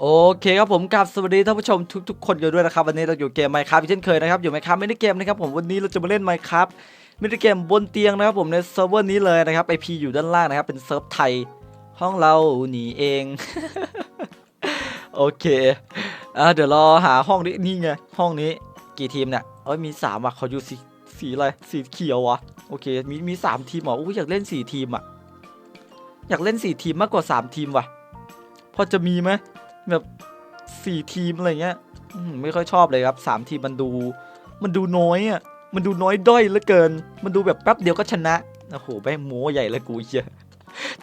โอเคครับผมกับสวัสดีท่านผู้ชมทุกๆคนกันด้วยนะครับวันนี้เราอยู่เกมไมค์ครับเช่นเคยนะครับอยู่ไมค์ครับไม่ได้เกมนะครับผมวันนี้เราจะมาเล่นไมค์ครับไม่ได้เกมบนเตียงนะครับผมในเซิร์ฟเวอร์นี้เลยนะครับไอพีอยู่ด้านล่างนะครับเป็นเซิร์ฟไทยห้องเราหนีเอง โอเคอะเดี๋ยวรอหาห้องนี้นี่ไงห้องนี้กี่ทีมเนี่ยเอ้ยมีสามอะเขาอยู่สีสีอะไรสีเขียววะโอเคมีมีสามทีมเหรออุ้อยากเล่นสี่ทีมอะอยากเล่นสี่ทีมมากกว่าสามทีมว่ะพอจะมีไหม แบบสี่ทีมอะไรเงี้ยไม่ค่อยชอบเลยครับสามทีมมันดู มันดูน้อยอะมันดูน้อยด้อยเหลือเกิน มันดูแบบแป๊บเดียวก็ชนะโอ้โหแม่งโม้ใหญ่เลยกูเชีย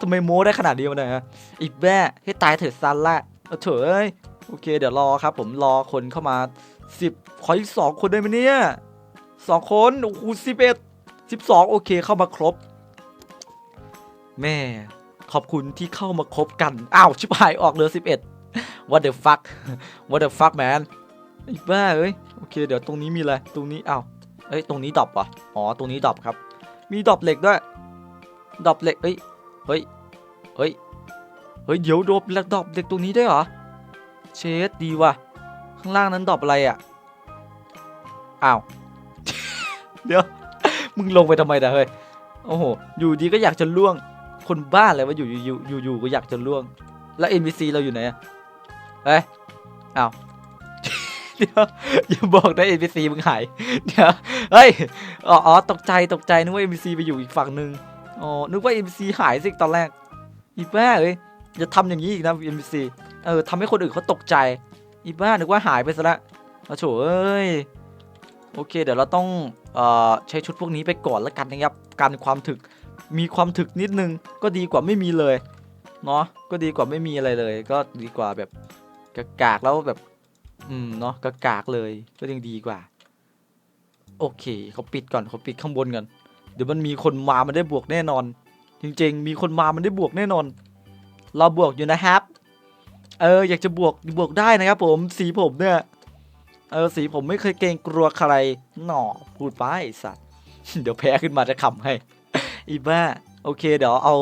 ทำไมโม้ได้ขนาดนี้วะเนี่ยฮะอีแม่ให้ตายเถิดซันละเอาเถอะเอ้ยโอเค เดี๋ยวรอครับ ผมรอคนเข้ามาสิบขออีกสองคนได้ไหมเนี่ยสองคนโอ้โหสิบเอ็ดสิบสองโอเคเข้ามาครบ แม่ขอบคุณที่เข้ามาครบกัน อ้าว ชิบหายออกเหลือ11 what the fuck what the fuck man ไอ้บ้าเอ้ยโอเค เดี๋ยวตรงนี้มีอะไรตรงนี้อ้าวเอ้ยตรงนี้ดรอปะอ๋อตรงนี้ดรอปครับ มีดรอปเหล็กด้วยดรอปเหล็กเฮ้ยเฮ้ยเฮ้ยเฮ้ยเดี๋ยวดรอปเหล็กดรอปเหล็กตรงนี้ได้เหรอเชดดีว่ะข้างล่างนั้นดรอปอะไรอะอ้าวเดี๋ยวมึงลงไปทำไมนะเฮ้ยโอ้โหอยู่ดีก็อยากจะล่วงคนบ้าเลยว่าอยู่อยู่อยู่อยู่ก็อยากจะล่วง แล้ว NPC เราอยู่ไหนอะ เฮ้ยอ้าเดี๋ยวอย่าบอกนะ NPC มึงหาย เดี๋ยว เฮ้ย อ๋อตกใจตกใจนึกว่า NPC ไปอยู่อีกฝั่งหนึ่งอ๋อ นึกว่า NPC หายสิตอนแรก อีบ้าเอ้ยอย่าทำอย่างนี้อีกนะ NPC เออทำให้คนอื่นเขาตกใจ อีบ้านึกว่าหายไปซะละเอาโถเอ้ย โอเค เดี๋ยวเราต้องออใช้ชุดพวกนี้ไปก่อนแล้วกันนะครับ การความถึก มีความถึกนิดนึงก็ดีกว่าไม่มีเลย เนาะก็ดีกว่าไม่มีอะไรเลย ก็ดีกว่าแบบ กากๆแล้วแบบ อืมเนาะกากๆเลยก็ยังดีกว่า โอเคเขาปิดก่อนเขาปิดข้างบนก่อนเดี๋ยวมันมีคนมามันได้บวกแน่นอน จริง ๆ มีคนมามันได้บวกแน่นอน เราบวกอยู่นะครับ เออ อยากจะบวกบวกได้นะครับ ผมสีผมเนี่ยเออสีผมไม่เคยเกรงกลัวใครหน่อพูดไปสัตว์เดี๋ยวแพ้ขึ้นมาจะขำให้ อีบ้า โอเค เดี๋ยวเอา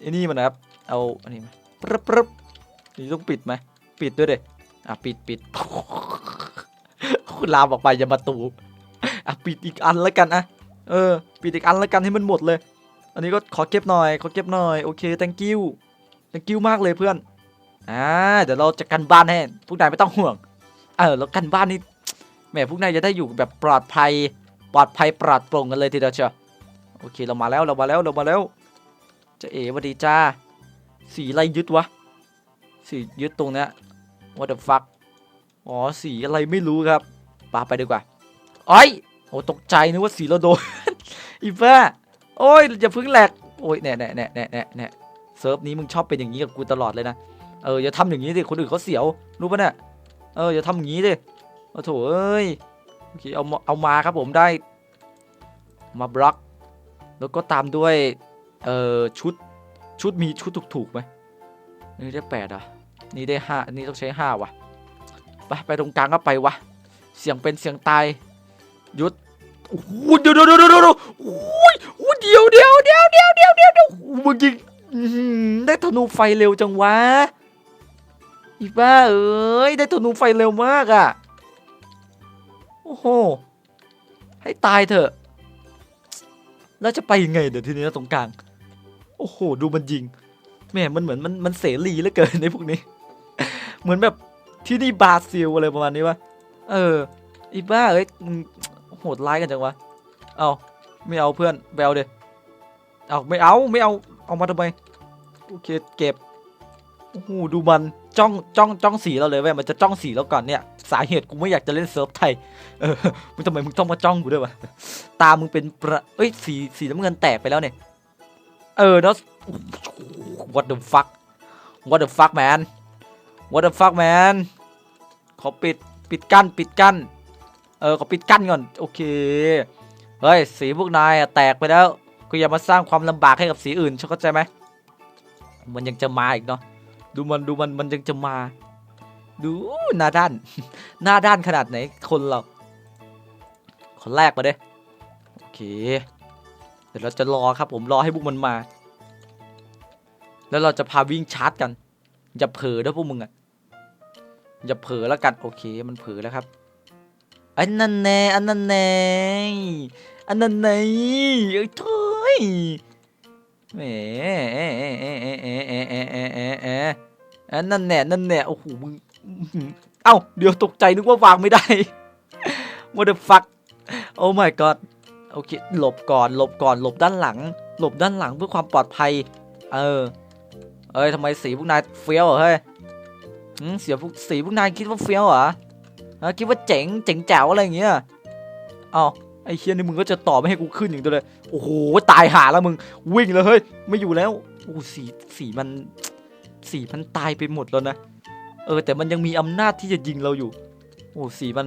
ไอ้นี่มานะครับ เอาอันนี้มาปึ๊บปึ๊บนี่ต้องปิดไหม ปิดด้วยเด็อะปิดปิดคุณลามออกไปอย่ามาตูอะปิดอีกอันแล้วกันอะเออปิดอีกอันแล้วกันให้มันหมดเลย อันนี้ก็ขอเก็บหน่อยขอเก็บหน่อยโอเค thank you thank you มากเลยเพื่อนอ่าเดี๋ยวเราจะกันบ้านให้พวกนายไม่ต้องห่วงเออแล้วกันบ้านนี่แหมพวกนายจะได้อยู่แบบปลอดภัยปลอดภัยปลอดโปร่งกันเลยทีเดียวเชียวโอเคเรามาแล้วเรามาแล้วเรามาแล้วเจะเอ๋วัสดีจ้าสีอะไรยึดวะสียึดตรงเนี้ย what the fuck อ๋อสีอะไรไม่รู้ครับปาไปดีกว่าอ้อยโอ้ตกใจนึกว่าสีเราโดนอีบ้าโอ้ยอย่าพึ่งแหลกโอ้ยแน่แน่แน่แน่แน่แน่เซิร์ฟนี้มึงชอบเป็นอย่างนี้กับกูตลอดเลยนะเอออย่าทำอย่างนี้ดิคนอื่นเขาเสียวรู้ปะเนี่ยเอออย่าทำอย่างนี้ดิโอ้โถเอ้ยโอเคเอามาเอามาครับผมได้มาบล็อกแล้วก็ตามด้วยเอ่อชุดชุดมีชุดถูกๆไหมนี่ได้แปดอะ นี่ได้ห้านนี้ต้องใช้ห้าว่ะ ไปไปตรงกลางก็ไปวะ เสียงเป็นเสียงตายหยุดโอ้โหเดี๋ยวเดี๋ยวเดี๋ยวเดี๋ยวเดี๋ยวโอ้ยเดี๋ยวเดี๋ยวเดี๋ยวเดี๋ยวเดี๋ยวเดี๋ยวเดี๋ยวโอ้โหมึงยิงได้ธนูไฟเร็วจังวะอีบ้าเอ้ยได้ธนูไฟเร็วมากอะโอ้โหให้ตายเถอะ แล้วจะไปยังไงเดี๋ยวทีนี้ตรงกลาง โอ้โห ดูมันยิงแม่มันเหมือนมันมันเสรีเหลือเกินในพวกนี้ เหมือนแบบที่นี่บราซิลอะไรประมาณนี้วะเอออีบ้าเอ้ยโหดร้ายกันจังวะเอาไม่เอาเพื่อนแบลเดยเอาไม่เอาไม่เอาเอามาทำไมโอเคเก็บโอ้โหดูมันจ้องจ้องจ้องสีเราเลยเว้ยมันจะจ้องสีเราก่อนเนี่ย สาเหตุกูไม่อยากจะเล่นเซิร์ฟไทยเออมึงทำไมมึงต้องมาจ้องกูด้วยวะตามึงเป็นประเอ้ยสีสีน้ำเงินแตกไปแล้วเนี่ยเออเนาะ what the fuck what the fuck man what the fuck man ขอปิดปิดกั้นปิดกั้น เออขอปิดกั้นก่อน โอเค เฮ้ย สีพวกนายแตกไปแล้ว ก็อย่ามาสร้างความลำบากให้กับสีอื่นเข้าใจไหม มันยังจะมาอีกเนาะ ดูมันดูมันมันยังจะมา ดูหน้าด้าน หน้าด้านขนาดไหนคนเรา คนแรกมาเด้โอเค เดี๋ยวเราจะรอครับผมรอให้พวกมันมา แล้วเราจะพาวิ่งชาร์จกัน อย่าเผลอนะพวกมึงอะ อย่าเผลอแล้วกันโอเคมันเผลอแล้วครับอันนั้นแน่อันนั้นแน่อันนั้นไหนเอ้ยถ้ยแหมอันนั้นแน่นั่นแน่โอ้โหมึงเอ้าเดี๋ยวตกใจนึกว่าวางไม่ได้ what the fuck oh my god โอเคหลบก่อนหลบก่อนหลบด้านหลัง หลบด้านหลังเพื่อความปลอดภัย เออ เอ้ยทำไมสีพวกนายเฟี้ยวเหรอเฮ้ เสียพวกสีพวกนายคิดว่าเฟี้ยวเหรอคิดว่าเจ๋งเจ๋งแจ๋วอะไรอย่างเงี้ยเอาไอ้เฮียนี่มึงก็จะต่อไม่ให้กูขึ้นอย่างเดียวเลย โอ้โหตายหาแล้วมึงวิ่งเลยเฮ้ยไม่อยู่แล้วโอ้สีสีมันสีมันตายไปหมดแล้วนะเออแต่มันยังมีอำนาจที่จะยิงเราอยู่ โอ้สีมัน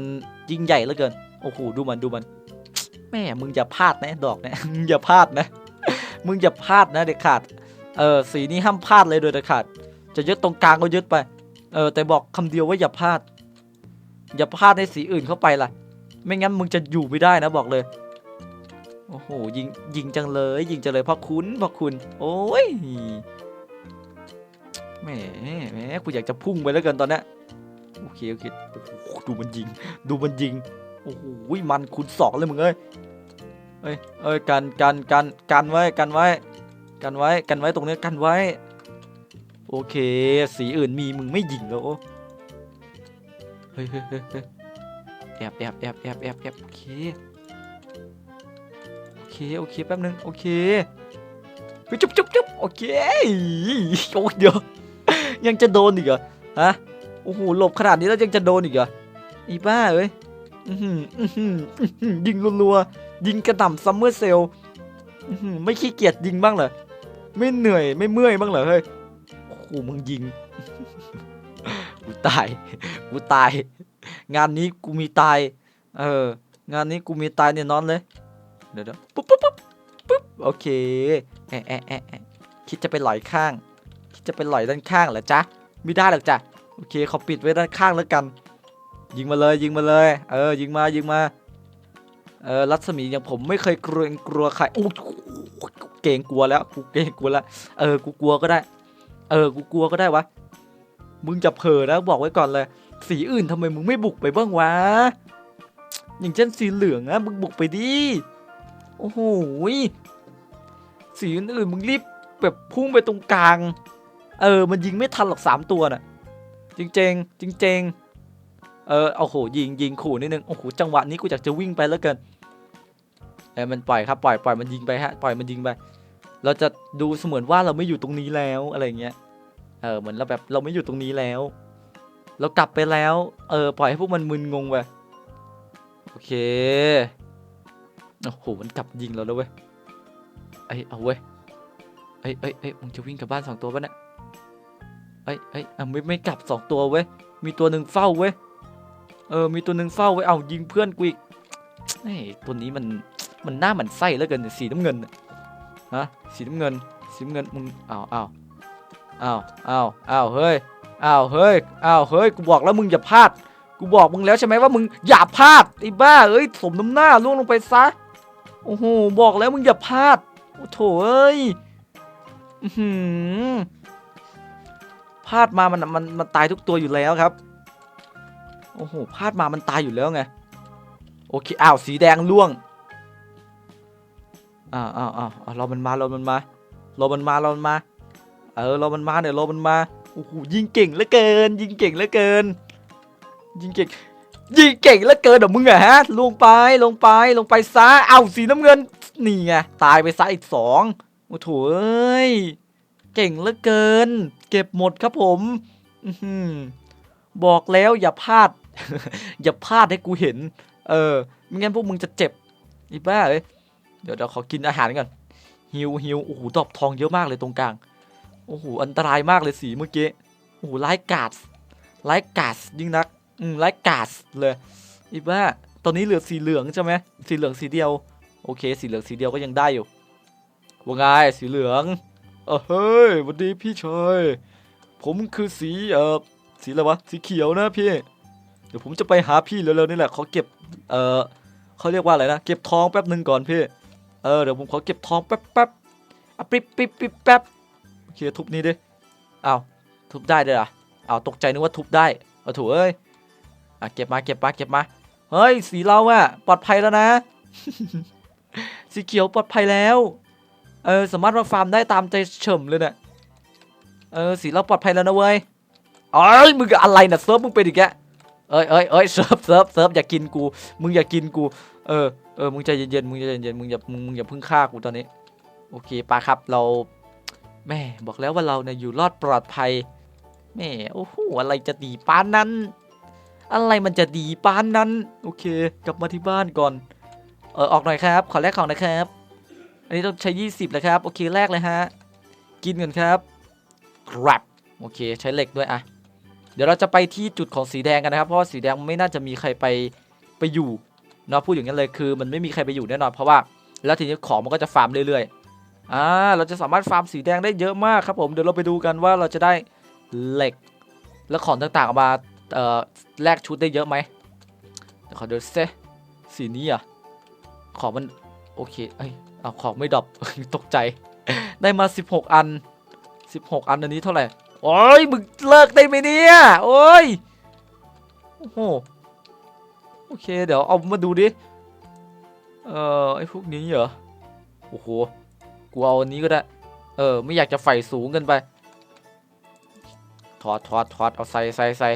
ยิ่งใหญ่เหลือเกิน โอ้โหดูมันดูมัน แม่มึงอย่าพลาดนะดอกนะมึงอย่าพลาดนะ มึงอย่าพลาดนะเด็ดขาด เออสีนี้ห้ามพลาดเลยโดยเด็ดขาด จะยึดตรงกลางก็ยึดไป เออแต่บอกคำเดียวว่าอย่าพลาด อย่าพลาดในสีอื่นเข้าไปล่ะ ไม่งั้นมึงจะอยู่ไม่ได้นะบอกเลย โอ้โหยิงยิงจังเลย ยิงจังเลยพ่อคุณพ่อคุณ โอ้ยแหมแหมกูอยากจะพุ่งไปแล้วกินตอนนี้โอเคโอเคโอ้โหดูมันยิง ดูมันยิงโอ้โหมันคุณสองเลยมึงเอ้ยเอ้ยเอ้ยกันกันกันกันไว้กันไว้ กันไว้กันไว้ตรงนี้กันไว้ โอเค สีอื่นมีมึงไม่ยิงแล้วเฮ้ยเฮ้ยเฮ้ยเฮ้ยแอบแอบแอบแอบแอบแอบโอเค โอเค โอเค แป๊บนึง โอเคจุ๊บจุ๊บจุ๊บโอเค โอ้ยเดี๋ยว ยังจะโดนอีกเหรอ ฮะ โอ้โห หลบขนาดนี้แล้วยังจะโดนอีกเหรอ อีบ้าเอ้ยอื้อหืออื้อหืออื้อหือยิงรัวๆ ยิงกระหน่ำซัมเมอร์เซลไม่ขี้เกียจยิงบ้างเหรอ ไม่เหนื่อยไม่เมื่อยบ้างเหรอเฮ้ย โอ้โหมึงยิง กูตาย กูตาย งานนี้กูมีตาย เออ งานนี้กูมีตายเนี่ยนอนเลย เดี๋ยวเดี๋ยวปุ๊บปุ๊บปุ๊บปุ๊บโอเคแอะแอะแอะแอะคิดจะไปไหลข้าง คิดจะไปไหลด้านข้างเหรอจ๊ะ ไม่ได้หรอกจ้ะ โอเคเขาปิดไว้ด้านข้างแล้วกัน ยิงมาเลยยิงมาเลย เออ ยิงมายิงมา เออ รัศมีอย่างผมไม่เคยกลัวกลัวใครโอ้เก่งกลัวแล้ว กูเก่งกลัวแล้ว เออ กูกลัวก็ได้ เออกูกลัวก็ได้วะ มึงจะเผลอนะบอกไว้ก่อนเลย สีอื่นทำไมมึงไม่บุกไปบ้างวะ อย่างเช่นสีเหลืองอะมึงบุกไปดิ โอ้โหสีอื่นมึงรีบแบบพุ่งไปตรงกลาง เออ มันยิงไม่ทันหรอกสามตัวน่ะ จริงๆจริงๆเออเอาโหยิงยิงขู่นิดนึงโอ้โหจังหวะนี้กูอยากจะวิ่งไปแล้วเกินเออมันปล่อยครับปล่อยปล่อยมันยิงไปฮะปล่อยมันยิงไป เราจะดูเสมือนว่าเราไม่อยู่ตรงนี้แล้วอะไรเงี้ย เออเหมือนเราแบบเราไม่อยู่ตรงนี้แล้ว เรากลับไปแล้ว เออปล่อยให้พวกมันมึนงงไปโอเค โอ้โหมันกลับยิงเราแล้วเว้ยเอ้ยเอาเว้ย เอ้ยเอ้ยเอ้ยมึงจะวิ่งกลับบ้านสองตัวปะเนี่ย เอ้ยเอ้ยอะไม่ไม่กลับสองตัวเว้ย มีตัวหนึ่งเฝ้าเว้ย เออ มีตัวหนึ่งเฝ้าเว้ย เอายิงเพื่อนกูอีกเฮ้ยตัวนี้มันมันหน้ามันไส้แล้วกันสีน้ำเงินน่ะ ฮะสีน้ำเงินสีน้ำเงินมึงอ้าวอ้าวอ้าวอ้าวอ้าวเฮ้ยอ้าวเฮ้ยอ้าวเฮ้ยกูบอกแล้วมึงอย่าพลาดกูบอกมึงแล้วใช่ไหมว่ามึงอย่าพลาดไอ้บ้าเอ้ยสมน้ำหน้าล่วงลงไปซะโอ้โหบอกแล้วมึงอย่าพลาดโอ้โถเอ้ยหือพลาดมามันมันมันตายทุกตัวอยู่แล้วครับโอ้โหพลาดมามันตายอยู่แล้วไงโอเคอ้าวสีแดงล่วง อ้าวอ้าวอ้าวรอมันมารอมันมารอมันมารอมันมา เออรอมันมาเดี๋ยวรอมันมาโอ้โหยิงเก่งเหลือเกิน ยิงเก่งเหลือเกิน ยิงเก่งยิงเก่งเหลือเกินเดี๋ยวมึงอะฮะ ลงไปลงไปลงไปซะเอ้าสีน้ำเงินนี่ไงตายไปซะอีกสองโอ้โถเอ้ยเก่งเหลือเกิน เก็บหมดครับผมอื้อหือบอกแล้วอย่าพลาด อย่าพลาดให้กูเห็น เออไม่งั้นพวกมึงจะเจ็บอีบ้าเอ้ย เดี๋ยวเดี๋ยวขอกินอาหารก่อนฮิวฮิวโอ้โหดอกทองเยอะมากเลยตรงกลางโอ้โหอันตรายมากเลยสีเมื่อกี้โอ้โหไร้กาดไร้กาดยิ่งนักอืมไร้กาดเลยอีบ้าตอนนี้เหลือสีเหลืองใช่ไหมสีเหลืองสีเดียวโอเค สีเหลืองสีเดียวก็ยังได้อยู่ว่าไงสีเหลืองเออเฮ้ยสวัสดีพี่ชายผมคือสีเอ่อสีอะไรวะสีเขียวนะพี่ เดี๋ยวผมจะไปหาพี่เร็วๆนี่แหละขอเก็บเอ่อเขาเรียกว่าอะไรนะเก็บทองแป๊บหนึ่งก่อนพี่ เออเดี๋ยวผมขอเก็บทองแป๊บแป๊บอะปิ๊บปิ๊บปิ๊บแป๊บโอเคทุบนี้ดิเอาทุบได้ด้วยเหรออ้าตกใจนึกว่าทุบได้เอาถูเอ้ยอะเก็บมาเก็บมาเก็บมาเฮ้ยสีเราอะปลอดภัยแล้วนะ สีเขียวปลอดภัยแล้วเออสามารถมาฟาร์มได้ตามใจเฉิมเลยเนี่ยเออสีเราปลอดภัยแล้วนะเว้ยเอ้ยมึงอะไรน่ะเซิร์ฟมึงเป็นอีกแกเอ้ยเอ้ยเอ้ยเซิร์ฟเซิร์ฟเซิร์ฟอย่ากินกู มึงอย่ากินกู เออเออมึงใจเย็นๆมึงใจเย็นๆมึงอย่ามึงมึงอย่าเพึ่งฆ่ากูตอนนี้ โอเคปาครับเราแม่บอกแล้วว่าเราเนี่ยอยู่รอดปลอดภัยแม่โอ้โหอะไรจะดีปานนั้น อะไรมันจะดีปานนั้น โอเค กลับมาที่บ้านก่อนเออออกหน่อยครับ ขอแลกของนะครับ อันนี้ต้องใช้ 20นะครับ โอเคแลกเลยฮะ กินกันครับครับโอเคใช้เหล็กด้วยอะเดี๋ยวเราจะไปที่จุดของสีแดงกันนะครับ เพราะว่าสีแดงไม่น่าจะมีใครไปไปอยู่ เนาะพูดอย่างนั้นเลยคือ มันไม่มีใครไปอยู่แน่นอนเพราะว่า แล้วทีนี้ของมันก็จะฟาร์มเรื่อยๆอ่าเราจะสามารถฟาร์มสีแดงได้เยอะมากครับผมเดี๋ยวเราไปดูกันว่าเราจะได้เหล็ก และของต่างๆออกมาเอ่อแลกชุดได้เยอะไหมเดี๋ยวขอดูซิสีนี้อะของมันโอเคเอ้ยเอาของไม่ดรอปตกใจ ได้มา 16 อัน 16 อันอันนี้เท่าไหร่โอ้ยมึงเลิกได้ไหมเนี่ยโอ้ยโอ้โห โอเค เดี๋ยวเอามาดูดิ เอ่อไอ้พวกนี้เหรอ โอ้โห กูเอาอันนี้ก็ได้ เออ ไม่อยากจะใฝ่สูงเกินไป ถอดถอดถอดเอาใส่ใส่ใส่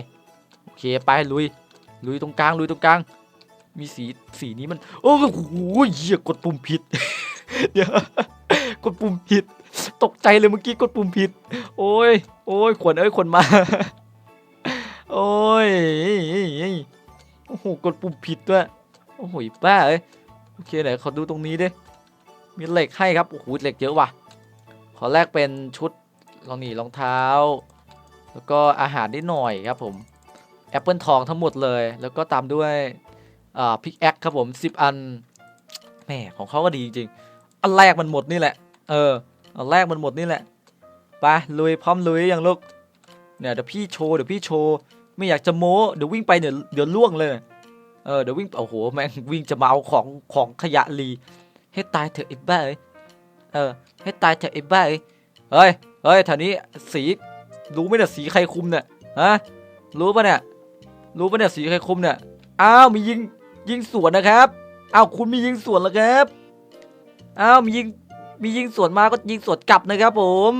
โอเค ไปลุย ลุยตรงกลาง ลุยตรงกลาง มีสี สีนี้มัน โอ้โหเหี้ยกดปุ่มผิด เดี๋ยว กดปุ่มผิด ตกใจเลยเมื่อกี้กดปุ่มผิด โอ้ย โอ้ยขวนเอ้ยขวนมา โอ้ย อ้โห กดปุ่มผิดด้วย โอ้โหบ้าเอ้ย โอเคไหนขอดูตรงนี้ดิ มีเหล็กให้ครับ โอ้โห เหล็กเยอะว่ะ ขอแลกเป็นชุดรองหนีรองเท้า แล้วก็อาหารนิดหน่อยครับผมแอปเปิลทองทั้งหมดเลย แล้วก็ตามด้วยอ่าพิกแอคครับผม 10 อัน แหมของเขาก็ดีจริงอันแรกมันหมดนี่แหละ เออ อันแรกมันหมดนี่แหละ ไปลุยพร้อมลุยอย่างลูก เนี่ยเดี๋ยวพี่โชว์เดี๋ยวพี่โชว์ ไม่อยากจะโม้เดี๋ยววิ่งไปเดี๋ยวเดี๋ยวล่วงเลยเออเดี๋ยววิ่งโอ้โหแม่งวิ่งจะมาเอาของของขยะลีให้ตายเถอะไอ้บ้าเอ้ยเออให้ตายเถอะไอ้บ้าเอ้ยเฮ้ยเฮ้ยแถวนี้สีรู้ไหมเนี่ยสีใครคุมเนี่ยฮะรู้ปะเนี่ยรู้ปะเนี่ยสีใครคุมเนี่ยอ้าวมียิงยิงสวนนะครับอ้าวคุณมียิงสวนแล้วครับอ้าวมียิงมียิงสวนมาก็ยิงสวนกลับนะครับผม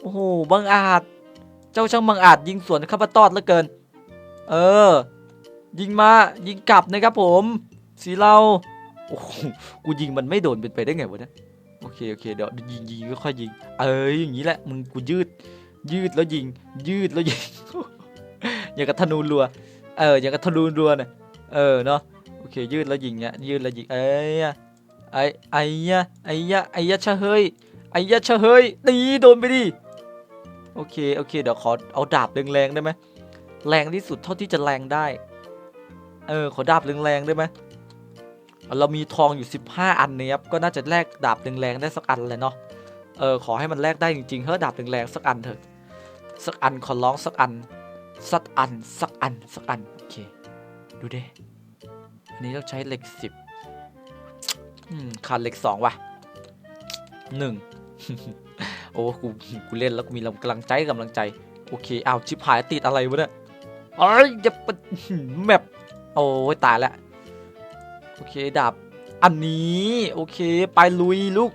โอ้โหบังอาจ เจ้าช่างบังอาจยิงสวนข้าพตอดเหลือเกิน เออ ยิงมายิงกลับนะครับผม สีเราโอ้โหกูยิงมันไม่โดนเป็นไปได้ไงวะเนี่ยโอเคโอเคเดี๋ยวยิงยิงค่อยยิง เอ้ยอย่างนี้แหละมึงกูยืด ยืดแล้วยิง ยืดแล้วยิงอย่างกับธนูรัว เอออย่างกับธนูรัวเนี่ยเออเนาะโอเค ยืดแล้วยิงเนี่ยยืดแล้วยิงเอ้ยไอ้ไอ้ยะไอ้ยะไอ้ยะชะเฮยไอ้ยะชะเฮยตีโดนไปดิ โอเค โอเค เดี๋ยวขอเอาดาบแรงๆได้ไหมแรงที่สุดเท่าที่จะแรงได้ เออ ขอดาบแรงๆได้ไหมเรามีทองอยู่ 15 อันเนี่ยครับ ก็น่าจะแลกดาบแรงๆได้สักอันเลยเนาะ เออ ขอให้มันแลกได้จริงๆเฮ้ยดาบแรงๆสักอันเถอะ สักอันขอร้องสักอัน สักอัน สักอัน สักอัน โอเค ดูดิ อันนี้ต้องใช้เหล็กสิบอืมขาดเหล็กสองว่ะหนึ่ง โอ้กูกูเล่นแล้วกูมีกำลังใจกำลังใจ โอเคอ้าวชิบหายติดอะไรวะเนี่ยเอ้ยอย่าปแมปโอ้ยตายแล้วโอเคดาบอันนี้โอเคไปลุยลูก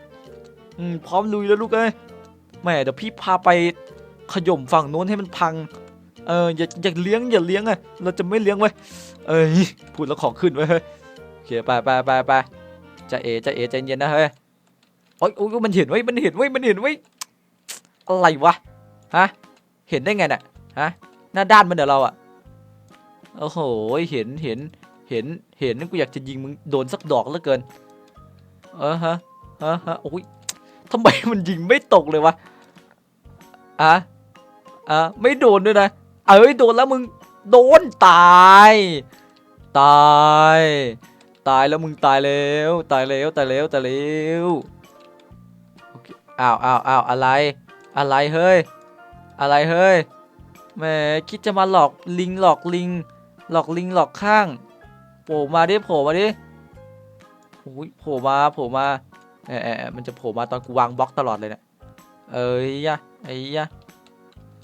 อืมพร้อมลุยแล้วลูกเอ้ยแหม่เดี๋ยวพี่พาไปขย่มฝั่งโน้นให้มันพังเอออย่าอย่าเลี้ยงอย่าเลี้ยงอะเราจะไม่เลี้ยงไว้เอ้ยพูดแล้วของขึ้นไว้เฮ้ยโอเคไปไปไปไปจะเอจะเอใจเย็นนะเฮ้ยโอ้ยโอ้ยมันเห็นไว้มันเห็นไว้มันเห็นไว้ อะไรวะ ฮะ เห็นได้ไงเนี่ยฮะ หน้าด้านมันเดี๋ยวเราอะโอ้โห เห็น เห็น เห็น เห็นกูอยากจะยิงมึงโดนสักดอกเหลือเกิน เออฮะฮะฮะโอ้ยทำไมมันยิงไม่ตกเลยวะอะอะไม่โดนด้วยนะ เอ้ยโดนแล้วมึง โดนตาย ตาย ตายแล้วมึงตายแล้ว ตายแล้ว ตายแล้ว ตายแล้ว อ้าวอ้าวอ้าวอะไร อะไรเฮ้ย อะไรเฮ้ยแหมคิดจะมาหลอกลิงหลอกลิง หลอกลิงหลอกข้างโผล่มาดิโผล่มาดิโอ้ยโผล่มาโผล่มาเออเออมันจะโผล่มาตอนกูวางบล็อกตลอดเลยเนี่ยเอ้ยยะไอ้ยะ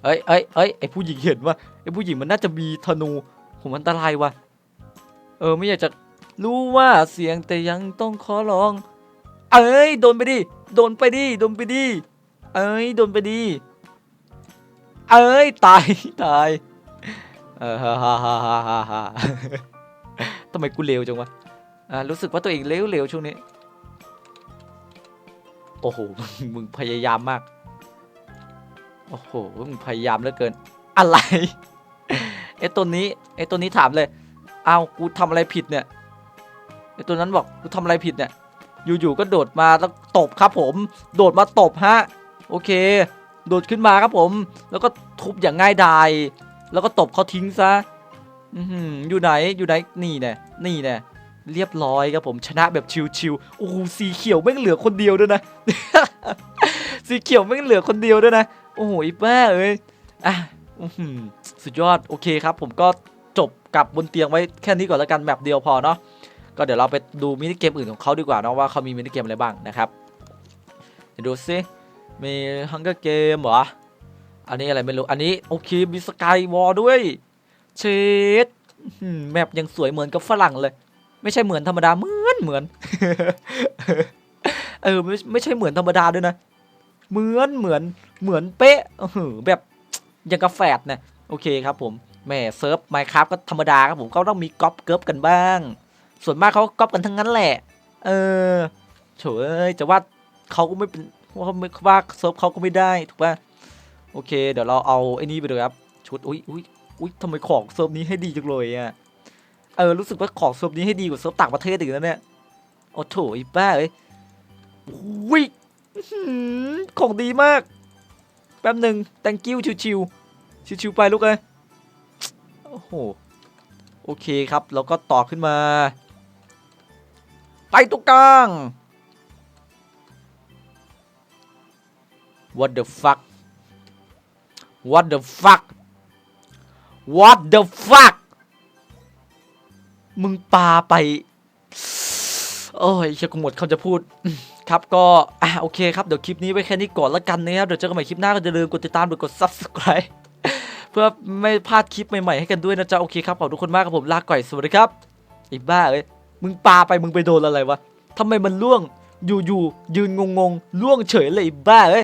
เอ้ยเอ้ยเอ้ยไอผู้หญิงเห็นว่าไอผู้หญิงมันน่าจะมีธนูผมอันตรายว่ะเออไม่อยากจะรู้ว่าเสียงแต่ยังต้องขอร้อง เอ้ยโดนไปดิโดนไปดิโดนไปดิ เอ้ยโดนไปดิเอ้ยตายตายเออฮ่าฮ่าฮ่าฮ่าฮ่าทำไมกูเลวจังวะอ่ารู้สึกว่าตัวเองเลวเลวๆช่วงนี้ โอ้โหมึงพยายามมาก โอ้โหมึงพยายามเหลือเกิน อะไรไอ้ตัวนี้ไอ้ตัวนี้ถามเลยเอ้ากูทำอะไรผิดเนี่ยไอ้ตัวนั้นบอกกูทำอะไรผิดเนี่ย อยู่ๆก็โดดมาแล้วตบครับผม โดดมาตบฮะ โอเค โดดขึ้นมาครับผม แล้วก็ทุบอย่างง่ายดาย แล้วก็ตบเขาทิ้งซะอืออยู่ไหนอยู่ไหนนี่แน่นี่แน่เรียบร้อยครับผมชนะแบบชิวๆโอ้โหสีเขียวแม่งเหลือคนเดียวด้วยนะ สีเขียวแม่งเหลือคนเดียวด้วยนะโอ้โหอีบ้าเอ้ยอะสุดยอดโอเคครับ ผมก็จบกับบนเตียงไว้แค่นี้ก่อนแล้วกันแบบเดียวพอเนาะก็เดี๋ยวเราไปดูมินิเกมอื่นของเขาดีกว่าเนาะว่าเขามีมินิเกมอะไรบ้างนะครับเดี๋ยวดูซิ มีฮังเกอร์เกมเหรอ อันนี้อะไรไม่รู้ อันนี้โอเคมีสกายวอลด้วย เชดแมปยังสวยเหมือนกับฝรั่งเลย ไม่ใช่เหมือนธรรมดาเหมือนเหมือน เออไม่ไม่ใช่เหมือนธรรมดาด้วยนะ เหมือนเหมือนเหมือนเป๊ะเออแบบยังกาแฟดนี่ยโอเคครับผมแหม่เซิร์ฟไมครับก็ธรรมดาครับผมก็ต้องมีก๊อปเกิร์ฟกันบ้าง ส่วนมากเขาก๊อปกันทั้งนั้นแหละ เออโถยจะว่าเขาก็ไม่เป็น ว่าไม่ว่าเซิร์ฟเขาก็ไม่ได้ถูกป่ะโอเค เดี๋ยวเราเอาไอ้นี่ไปเลยครับชุดอุ้ยอุ้ยอุ้ยทำไมของเซิร์ฟนี้ให้ดีจังเลยอะเออรู้สึกว่าของเซิร์ฟนี้ให้ดีกว่าเซิร์ฟต่างประเทศอีกแล้วเนี่ยโอ้โถไอ้บ้าเอ้ยอุ้ยของดีมากแป๊บหนึ่ง thank you ชิวๆชิวๆไปลูกเอ้ยโอ้โหโอเคครับ แล้วก็ต่อขึ้นมา ไปตรงกลาง what the fuck what the fuck what the fuck มึงปาไป โอ้ยเชียกูหมดเขาจะพูด ครับก็ อะโอเคครับ เดี๋ยวคลิปนี้ไว้แค่นี้ก่อนละกันนะครับ เดี๋ยวเจอกันใหม่คลิปหน้าก็จะลืมกดติดตามหรือกด subscribe เพื่อไม่พลาดคลิปใหม่ๆให้กันด้วยนะจ๊ะ โอเคครับขอบทุกคนมากครับผม ลาก่อยสวัสดีครับไอ้บ้าเอ้ย มึงปาไปมึงไปโดนอะไรวะทำไมมันล่วง อยู่ๆยืนงงๆล่วงเฉยเลยไอ้บ้าเอ้ย